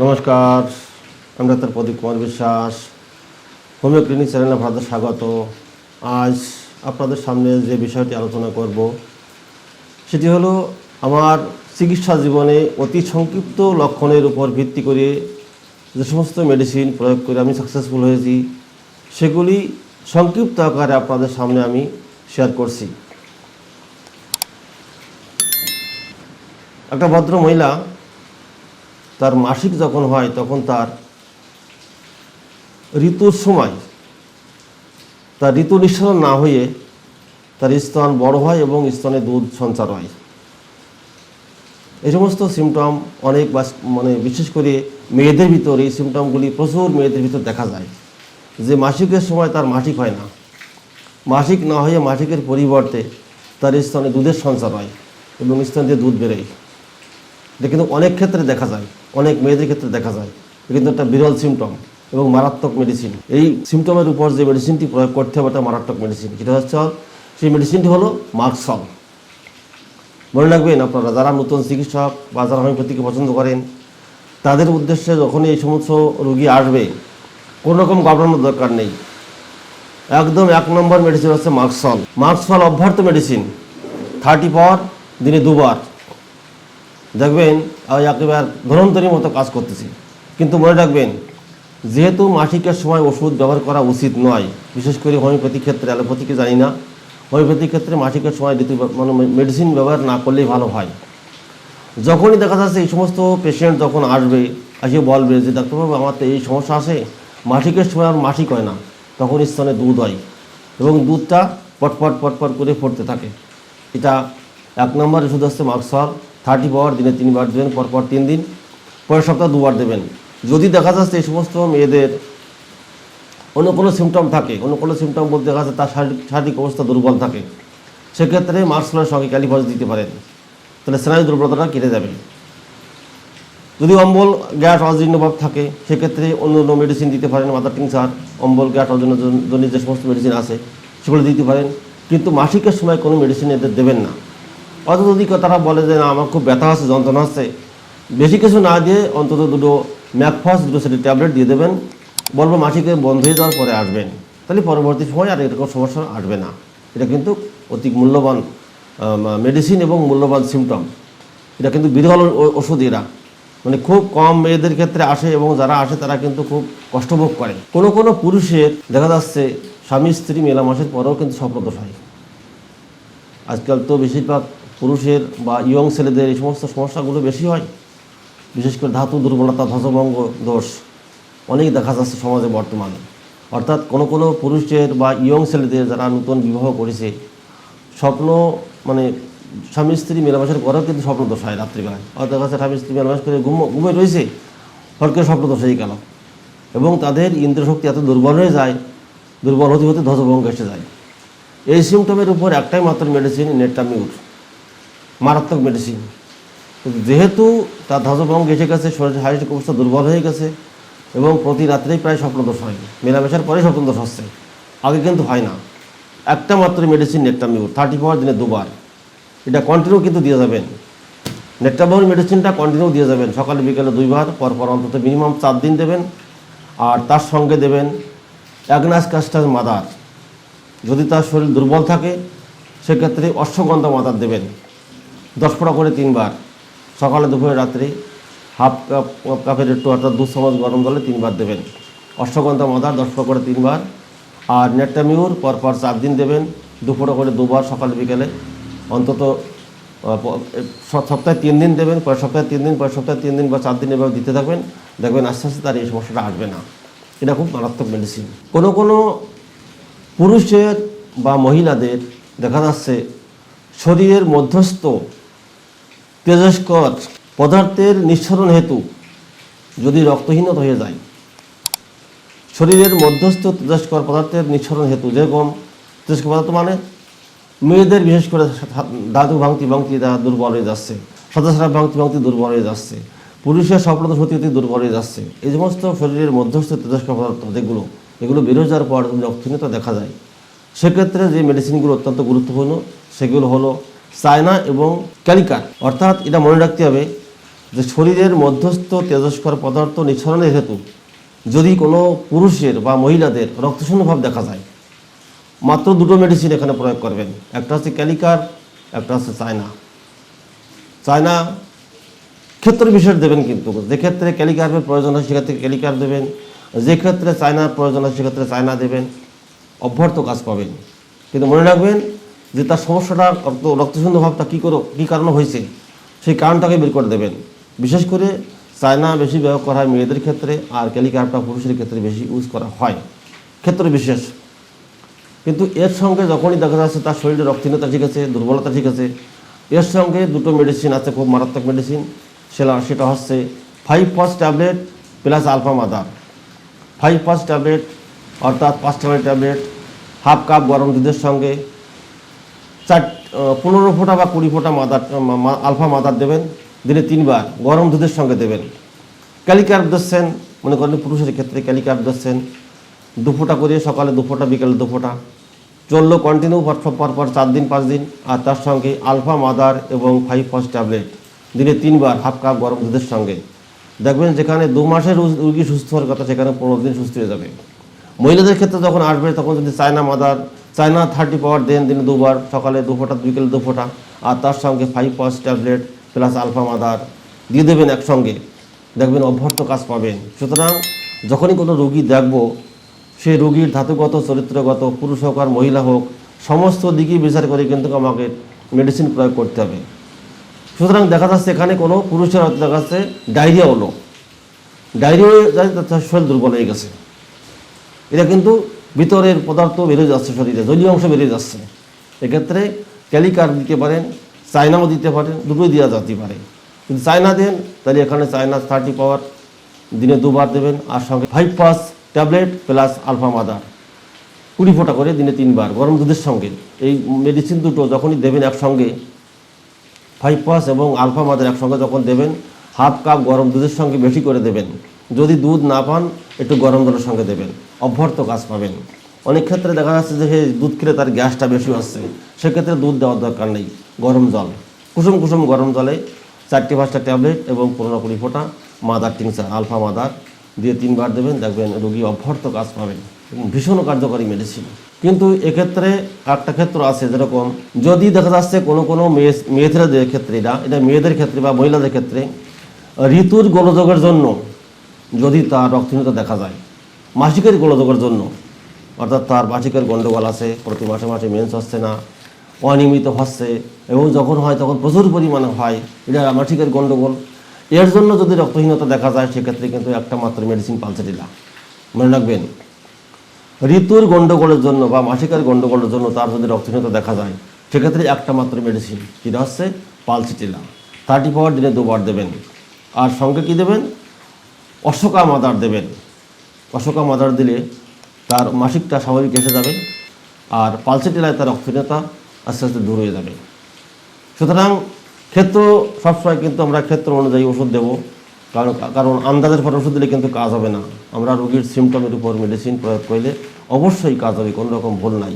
নমস্কার আমি ডাক্তার প্রদীপ Kumar Biswas homeo clinic চ্যানেলে আপনাদের স্বাগত। আজ আপনাদের সামনে যে বিষয়টি আলোচনা করব, সেটি হলো আমার চিকিৎসা জীবনে অতি সংক্ষিপ্ত লক্ষণের উপর ভিত্তি করে যে সমস্ত মেডিসিন প্রয়োগ করে আমি সাকসেসফুল হয়েছি, সেগুলি সংক্ষিপ্ত আকারে আপনাদের সামনে আমি শেয়ার করছি। একটা ভদ্র মহিলা তার মাসিক যখন হয়, তখন তার ঋতুর সময়, তার ঋতু নিঃসরণ না হয়ে তার স্তন বড় হয় এবং স্তনে দুধ সঞ্চার হয়। এই সমস্ত সিমটম অনেক মানে বিশেষ করে মেয়েদের ভিতর এই সিমটমগুলি প্রচুর মেয়েদের ভিতর দেখা যায় যে মাসিকের সময় তার মাসিক হয় না। মাসিক না হয়ে মাসিকের পরিবর্তে তার স্তনে দুধের সঞ্চার হয় এবং স্তন দিয়ে দুধ বেরোয়। এটা কিন্তু অনেক ক্ষেত্রে দেখা যায়। অনেক মেয়েদের ক্ষেত্রে দেখা যায়। কিন্তু একটা বিরল সিমটম এবং মারাত্মক মেডিসিন এই সিমটমের উপর যে মেডিসিনটি প্রয়োগ করতে হবে একটা মারাত্মক মেডিসিন সেটা হচ্ছে, সেই মেডিসিনটি হলো মার্কসল মনে রাখবেন আপনারা, যারা নতুন চিকিৎসক বা যারা হোমিওপ্যাথিকে পছন্দ করেন, তাদের উদ্দেশ্যে যখনই এই সমস্ত রুগী আসবে, কোনো রকম ঘাবড়ানোর দরকার নেই। একদম এক নম্বর মেডিসিন হচ্ছে মার্কসল মার্কসল অভ্যর্থ মেডিসিন থার্টি পাওয়ার দিনে দুবার। দেখবেন একেবারে ধরন্তরীর মতো কাজ করতেছি। কিন্তু মনে রাখবেন, যেহেতু মাসিকের সময় ওষুধ ব্যবহার করা উচিত নয়, বিশেষ করে হোমিওপ্যাথি ক্ষেত্রে, অ্যালোপ্যাথিকে জানি না, হোমিওপ্যাথি ক্ষেত্রে মাসিকের সময় ঋতু মানে মেডিসিন ব্যবহার না করলেই ভালো হয়। যখনই দেখা যাচ্ছে এই সমস্ত পেশেন্ট যখন আসবে এসে বলবে যে, ডাক্তারবাবু, আমার তো এই সমস্যা আছে, মাসিকের সময় আর মাসিক হয় না। তখন স্তনে দুধ হয় এবং দুধটা পটপট পটপট করে পড়তে থাকে। এটা এক নম্বর ওষুধ হচ্ছে মার্কসল থার্টি পাওয়ার দিনে তিনবার দেবেন, পরপর তিন দিন, পরের সপ্তাহে দুবার দেবেন। যদি দেখা যাচ্ছে এই সমস্ত মেয়েদের অন্য কোনো সিমটম থাকে, অন্য কোনো সিমটম বলতে দেখা যাচ্ছে তার শারীরিক শারীরিক অবস্থা দুর্বল থাকে, সেক্ষেত্রে মার্কসলের সঙ্গে ক্যালিফাস দিতে পারেন। তাহলে স্নায়ু দুর্বলতাটা কেটে যাবে। যদি অম্বল, গ্যাস অজীর্ণভাব থাকে, সেক্ষেত্রে অন্য অন্য মেডিসিন দিতে পারেন মাদার টিংসার অম্বল, গ্যাস অজীর্ণজনিত যে সমস্ত মেডিসিন আছে, সেগুলো দিতে পারেন। কিন্তু মাসিকের সময় কোনো মেডিসিন এদের দেবেন না। অথচ যদি তারা বলে যে, না, আমার খুব ব্যথা আছে যন্ত্রণা আছে বেশি কিছু না দিয়ে অন্তত দুটো ম্যাকফাস দুটো সেটি ট্যাবলেট দিয়ে দেবেন। বলব, মাসিকে বন্ধ হয়ে যাওয়ার পরে আসবেন। তাহলে পরবর্তী সময় আর এরকম সমস্যা আসবে না। এটা কিন্তু অতি মূল্যবান মেডিসিন এবং মূল্যবান সিমটম এটা কিন্তু বিরল ওষুধ এরা মানে খুব কম মেয়েদের ক্ষেত্রে আসে এবং যারা আসে, তারা কিন্তু খুব কষ্টভোগ করে। কোনো কোনো পুরুষের দেখা যাচ্ছে, স্বামী, স্ত্রী মেলামাসের পরেও কিন্তু স্বপ্নদোষ হয়। আজকাল তো বেশিরভাগ পুরুষের বা ইয়ং ছেলেদের এই সমস্ত সমস্যাগুলো বেশি হয়, বিশেষ করে ধাতু দুর্বলতা, ধ্বজভঙ্গ দোষ অনেক দেখা যাচ্ছে সমাজে বর্তমানে। অর্থাৎ কোনো কোনো পুরুষের বা ইয়ং ছেলেদের যারা নতুন বিবাহ করেছে, স্বপ্ন মানে স্বামী স্ত্রী মেলামেশার পরেও কিন্তু স্বপ্ন দোষ হয় রাত্রিবেলায়। অর্থাৎ যাচ্ছে স্বামী স্ত্রী মেলামেশ করে ঘুম ঘুমে রয়েছে হলকে স্বপ্ন দোষ হয়ে গেল। এবং তাদের ইন্দ্রশক্তি এত দুর্বল হয়ে যায়, দুর্বল হতে হতে ধ্বজভঙ্গ এসে যায়। এই সিমটমের উপর একটাই মাত্র মেডিসিন নেটটা নেট্টামিউর মারাত্মক মেডিসিন যেহেতু তার ধ্বজভঙ্গ এসে গেছে, শরীরের শারীরিক অবস্থা দুর্বল হয়ে গেছে এবং প্রতি রাত্রেই প্রায় স্বপ্নদোষ হয়। মেলামেশার পরেই স্বপ্নদোষ হচ্ছে আগে কিন্তু হয় না। একটা মাত্র মেডিসিন নেট্টামিউর থার্টি পাওয়ার দিনে দুবার। এটা কন্টিনিউ কিন্তু দিয়ে যাবেন। নেট্টামিউর মেডিসিনটা কন্টিনিউ দিয়ে যাবেন। সকালে, বিকালে দুইবার, পরপর অন্তত মিনিমাম চার দিন দেবেন। আর তার সঙ্গে দেবেন অ্যাগনাস কাস্টাস মাদার যদি তার শরীর দুর্বল থাকে, সেক্ষেত্রে অশ্বগন্ধা মাদার দেবেন। দশ ফোঁটা করে তিনবার। সকালে, দুপুরে, রাত্রে হাফ কাপ কাপের একটু অর্থাৎ দু চামচ গরম জলে তিনবার দেবেন। অশ্বগন্ধা মাদার দশ ফোঁটা করে তিনবার। আর নেট্টামিউর পরপর চার দিন দেবেন। দু ফোঁটা করে দুবার সকালে, বিকেলে। অন্তত সপ্তাহে তিন দিন দেবেন। পরের সপ্তাহে তিন দিন, পরের সপ্তাহে তিন দিন বা চার দিন এভাবে দিতে থাকবেন। দেখবেন আস্তে আস্তে তার এই সমস্যাটা আসবে না। এটা খুব মারাত্মক মেডিসিন কোনো কোনো পুরুষের বা মহিলাদের দেখা যাচ্ছে, শরীরের মধ্যস্থ তেজস্কর পদার্থের নিঃসরণ হেতু যদি রক্তহীনতা হয়ে যায়। শরীরের মধ্যস্থ তেজস্কর পদার্থের নিঃসরণ হেতু যেরকম তেজস্কর পদার্থ মানে মেয়েদের বিশেষ করে দাদু ভাঙতি ভাঙতি তারা দুর্বল হয়ে যাচ্ছে সদস্যরা ভাঙতি ভাঙতি দুর্বল হয়ে যাচ্ছে, পুরুষের সফলতা সত্যি সত্যি দুর্বল হয়ে যাচ্ছে। এই সমস্ত শরীরের মধ্যস্থ তেজস্কর পদার্থ যেগুলো, এগুলো বেরো যাওয়ার পর রক্তহীনতা দেখা যায়। সেক্ষেত্রে যে মেডিসিনগুলো অত্যন্ত গুরুত্বপূর্ণ, সেগুলো হলো চায়না এবং ক্যালিকার। অর্থাৎ এটা মনে রাখতে হবে যে শরীরের মধ্যস্থ তেজস্কর পদার্থ নিঃসরণের হেতু যদি কোনো পুরুষের বা মহিলাদের রক্তশূন্যভাব দেখা যায়, মাত্র দুটো মেডিসিন এখানে প্রয়োগ করবেন। একটা হচ্ছে ক্যালিকার, একটা হচ্ছে চায়না চায়না ক্ষেত্র বিশেষ দেবেন কিন্তু। যে ক্ষেত্রে ক্যালিকার্পের প্রয়োজন হয়, সেক্ষেত্রে ক্যালিকার দেবেন। যে ক্ষেত্রে চায়নার প্রয়োজন হয়, সেক্ষেত্রে চায়না দেবেন। অভ্যর্থ কাজ পাবেন। কিন্তু মনে রাখবেন যে তার সমস্যাটা রক্ত রক্তশূন্য ভাবটা কী করো, কী কারণে হয়েছে, সেই কারণটাকে বের করে দেবেন। বিশেষ করে চায়না বেশি ব্যবহার করা হয় মেয়েদের ক্ষেত্রে, আর ক্যালিকার্পটা পুরুষের ক্ষেত্রে বেশি ইউজ করা হয়, ক্ষেত্র বিশেষ। কিন্তু এর সঙ্গে যখনই দেখা যাচ্ছে তার শরীরে রক্তহীনতা ঠিক আছে, দুর্বলতা ঠিক আছে, এর সঙ্গে দুটো মেডিসিন আছে, খুব মারাত্মক মেডিসিন সেটা সেটা হচ্ছে five first tablet plus alpha mother five first tablet অর্থাৎ পাঁচ ট্যাবলেট ট্যাবলেট হাফ কাপ গরম দুধের সঙ্গে চার পনেরো ফোঁটা বা কুড়ি ফোঁটা মাদার আলফা মাদার দেবেন, দিনে তিনবার, গরম দুধের সঙ্গে দেবেন। ক্যালিকার্প দিচ্ছেন মনে করেন পুরুষের ক্ষেত্রে ক্যালিকার্প দিচ্ছেন দু ফোঁটা করে সকালে দু ফোঁটা, বিকেলে দু ফোঁটা। চলল কন্টিনিউ পর পর চার দিন, পাঁচ দিন, আর তার সঙ্গে আলফা মাদার এবং ফাইভ ফার্স্ট ট্যাবলেট দিনে তিনবার হাফ কাপ গরম দুধের সঙ্গে। দেখবেন যেখানে দু মাসের রুগী সুস্থ হওয়ার কথা, সেখানে পনেরো দিন সুস্থ হয়ে যাবে। মহিলাদের ক্ষেত্রে যখন আসবে, তখন যদি China mother China thirty power দেন দিনে দুবার, সকালে দু ফোঁটা বিকেলে দু আর তার সঙ্গে five power tablet plus alpha mother দিয়ে দেবেন একসঙ্গে। দেখবেন অভ্যর্থ কাজ পাবেন। সুতরাং যখনই কোনো রুগী দেখব, সে রোগীর ধাতুগত, চরিত্রগত, পুরুষ হোক আর মহিলা হোক, সমস্ত দিকই বিচার করে কিন্তু আমাকে মেডিসিন প্রয়োগ করতে হবে। সুতরাং দেখা যাচ্ছে এখানে কোনো পুরুষের হয়তো দেখা যাচ্ছে ডায়রিয়া হলো। ডায়রিয়া শরীর দুর্বল হয়ে গেছে। এটা কিন্তু ভিতরের পদার্থ বেড়ে যাচ্ছে শরীরে, জলীয় অংশ বেড়ে যাচ্ছে। এক্ষেত্রে ক্যালিকার দিতে পারেন, চায়নাও দিতে পারেন, দুটোই দেওয়া যেতে পারে। কিন্তু চায়না দেন, তাহলে এখানে চায়না থার্টি পাওয়ার দিনে দুবার দেবেন, আর সঙ্গে five phos tablet plus alpha mother কুড়ি ফোঁটা করে দিনে তিনবার, গরম দুধের সঙ্গে। এই মেডিসিন দুটো যখনই দেবেন একসঙ্গে ফাইভ পাস এবং আলফা মাদার একসঙ্গে যখন দেবেন হাফ কাপ গরম দুধের সঙ্গে বেশি করে দেবেন। যদি দুধ না পান, একটু গরম জলের সঙ্গে দেবেন। অভ্যর্থ কাজ পাবেন। অনেক ক্ষেত্রে দেখা যাচ্ছে যে দুধ খেলে তার গ্যাসটা বেশি হচ্ছে সেক্ষেত্রে দুধ দেওয়ার দরকার নেই, গরম জল। কুসুম কুসুম গরম জলে চারটি পাঁচটা ট্যাবলেট এবং পনেরো কুড়ি ফোঁটা মাদার টিংসার আলফা মাদার দিয়ে তিনবার দেবেন। দেখবেন রোগী অভ্যর্থ কাজ পাবেন ভীষণ কার্যকরী মেডিসিন কিন্তু এক্ষেত্রে একটা ক্ষেত্র আছে যেরকম, যদি দেখা যাচ্ছে কোনো কোনো মেয়ে, মেয়েদের ক্ষেত্রে, এটা এটা মেয়েদের ক্ষেত্রে বা মহিলাদের ক্ষেত্রে, ঋতুর গোলযোগের জন্য যদি তার রক্তহীনতা দেখা যায়, মাসিকের গোলযোগের জন্য, অর্থাৎ তার মাসিকের গণ্ডগোল আছে, প্রতি মাসে মাসে মেন্স হচ্ছে না, অনিয়মিত হচ্ছে, এবং যখন হয় তখন প্রচুর পরিমাণে হয়, এটা মাসিকের গণ্ডগোল এর জন্য যদি রক্তহীনতা দেখা যায়, সেক্ষেত্রে কিন্তু একটা মাত্র মেডিসিন পালসে দিলা মনে রাখবেন, ঋতুর গণ্ডগোলের জন্য বা মাসিকের গণ্ডগোলের জন্য তার যদি রক্তহীনতা দেখা যায়, সেক্ষেত্রে একটা মাত্র মেডিসিন যেটা হচ্ছে পালসিটিলা থার্টি পাওয়ার দিনে দুবার দেবেন। আর সঙ্গে কি দেবেন? অশোকা মাদার দেবেন। অশোকা মাদার দিলে তার মাসিকটা স্বাভাবিক এসে যাবে আর পালসিটিলায় তার রক্তহীনতা আস্তে আস্তে দূর হয়ে যাবে। সুতরাং ক্ষেত্র সবসময় কিন্তু আমরা ক্ষেত্র অনুযায়ী ওষুধ দেবো, কারণ কারণ আন্দাজের পর ওষুধ দিলে কিন্তু কাজ হবে না। আমরা রোগীর সিমটমের উপর মেডিসিন প্রয়োগ করলে অবশ্যই কাজ হবে, কোনো রকম ভুল নাই।